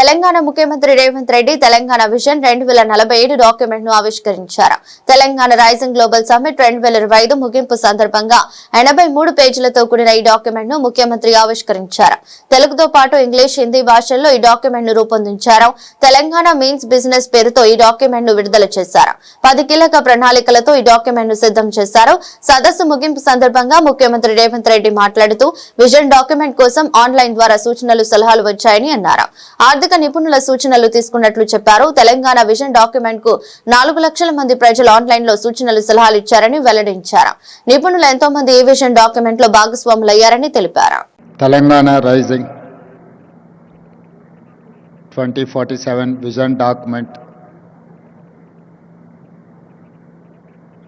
తెలంగాణ ముఖ్యమంత్రి రేవంత్ రెడ్డి తెలంగాణ విజన్ రెండు వేల నలభై ఏడు డాక్యుమెంట్ను ఆవిష్కరించారు. తెలంగాణ రైజింగ్ గ్లోబల్ సమ్మిట్ రెండు వేల ఇరవై ఐదు ముగింపు సందర్భంగా ఎనభై మూడు పేజీలతో కూడిన ఈ డాక్యుమెంట్ను ముఖ్యమంత్రి ఆవిష్కరించారు. తెలుగుతో పాటు ఇంగ్లీష్ హిందీ భాషల్లో ఈ డాక్యుమెంట్ను రూపొందించారు. తెలంగాణ మీన్స్ బిజినెస్ పేరుతో ఈ డాక్యుమెంట్ను విడుదల చేశారు. పది కీలక ప్రణాళికలతో ఈ డాక్యుమెంట్ను సిద్ధం చేశారు. సదస్సు ముగింపు సందర్భంగా ముఖ్యమంత్రి రేవంత్ రెడ్డి మాట్లాడుతూ విజన్ డాక్యుమెంట్ కోసం ఆన్లైన్ ద్వారా సూచనలు సలహాలు వచ్చాయని అన్నారు. ఆర్థిక నిపుణుల సూచనలు తీసుకున్నట్లు చెప్పారు. తెలంగాణ విజన్ డాక్యుమెంట్కు నాలుగు లక్షల మంది ప్రజలు ఆన్లైన్లో సూచనలు సలహాలు ఇచ్చారని వెల్లడించారు. నిపుణులు ఎంతో మంది ఈ విజన్ డాక్యుమెంట్లో భాగస్వాములయ్యారని తెలిపారు. Telangana rising twenty forty seven vision document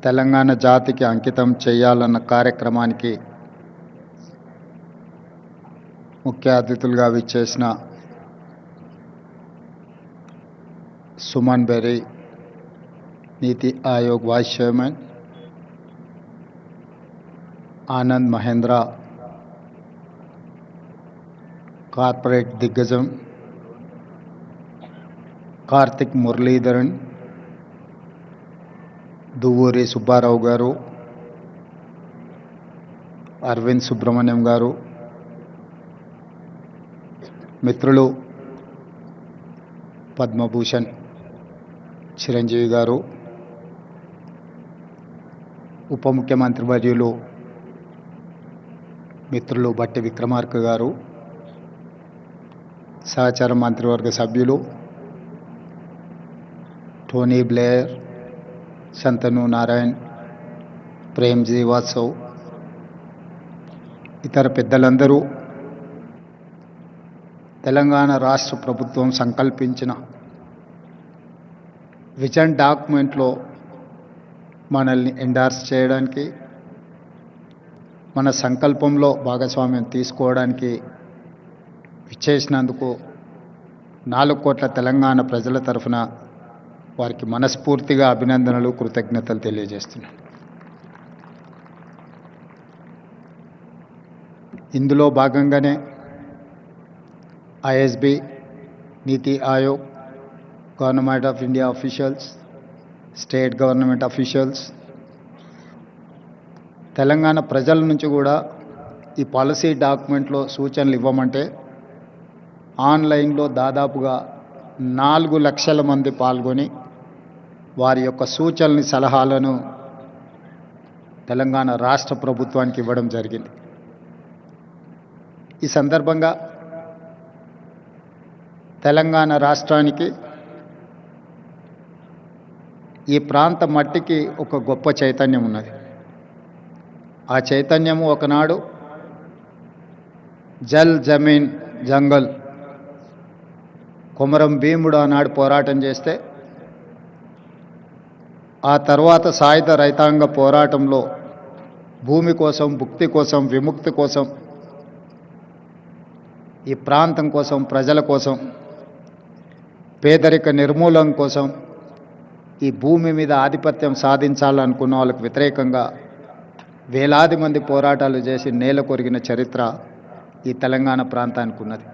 Telangana జాతికి అంకితం చేయాలన్న కార్యక్రమానికి ముఖ్య అతిథులుగా విచ్చేసిన Suman Bery NITI Aayog vice chairman Anand Mahindra corporate దిగ్గజం కార్తిక్ మురళీధరన్ దువ్వూరి సుబ్బారావు గారు అరవింద్ సుబ్రహ్మణ్యం గారు మిత్రులు పద్మభూషణ్. చిరంజీవి గారు ఉప ముఖ్యమంత్రి వర్యులు మిత్రులు బట్టి విక్రమార్క గారు సహచార మంత్రివర్గ సభ్యులు టోనీ బ్లేయర్ శంతను నారాయణ్ ప్రేమ్ జీవాత్సవ్ ఇతర పెద్దలందరూ తెలంగాణ రాష్ట్ర ప్రభుత్వం సంకల్పించిన విజన్ డాక్యుమెంట్లో మనల్ని ఎండార్స్ చేయడానికి మన సంకల్పంలో భాగస్వామ్యం తీసుకోవడానికి ఇచ్చేసినందుకు నాలుగు కోట్ల తెలంగాణ ప్రజల తరఫున వారికి మనస్ఫూర్తిగా అభినందనలు కృతజ్ఞతలు తెలియజేస్తున్నాను. ఇందులో భాగంగానే ISB NITI Aayog government of India officials state government officials Telangana ప్రజల నుంచి కూడా ఈ పాలసీ డాక్యుమెంట్లో సూచనలు ఇవ్వమంటే ఆన్లైన్లో దాదాపుగా నాలుగు లక్షల మంది పాల్గొని వారి యొక్క సూచనని సలహాలను తెలంగాణ రాష్ట్ర ప్రభుత్వానికి ఇవ్వడం జరిగింది. ఈ సందర్భంగా తెలంగాణ రాష్ట్రానికి ఈ ప్రాంత మట్టికి ఒక గొప్ప చైతన్యం ఉన్నది. ఆ చైతన్యము ఒకనాడు జల్ జమీన్ జంగల్ కొమరం భీముడు ఆనాడు పోరాటం చేస్తే ఆ తర్వాత సాయుధ రైతాంగ పోరాటంలో భూమి కోసం భుక్తి కోసం విముక్తి కోసం ఈ ప్రాంతం కోసం ప్రజల కోసం పేదరిక నిర్మూలన కోసం ఈ భూమి మీద ఆధిపత్యం సాధించాలనుకున్న వాళ్ళకు వ్యతిరేకంగా వేలాది మంది పోరాటాలు చేసి నేల కొరిగిన చరిత్ర ఈ తెలంగాణ ప్రాంతానికి ఉన్నది.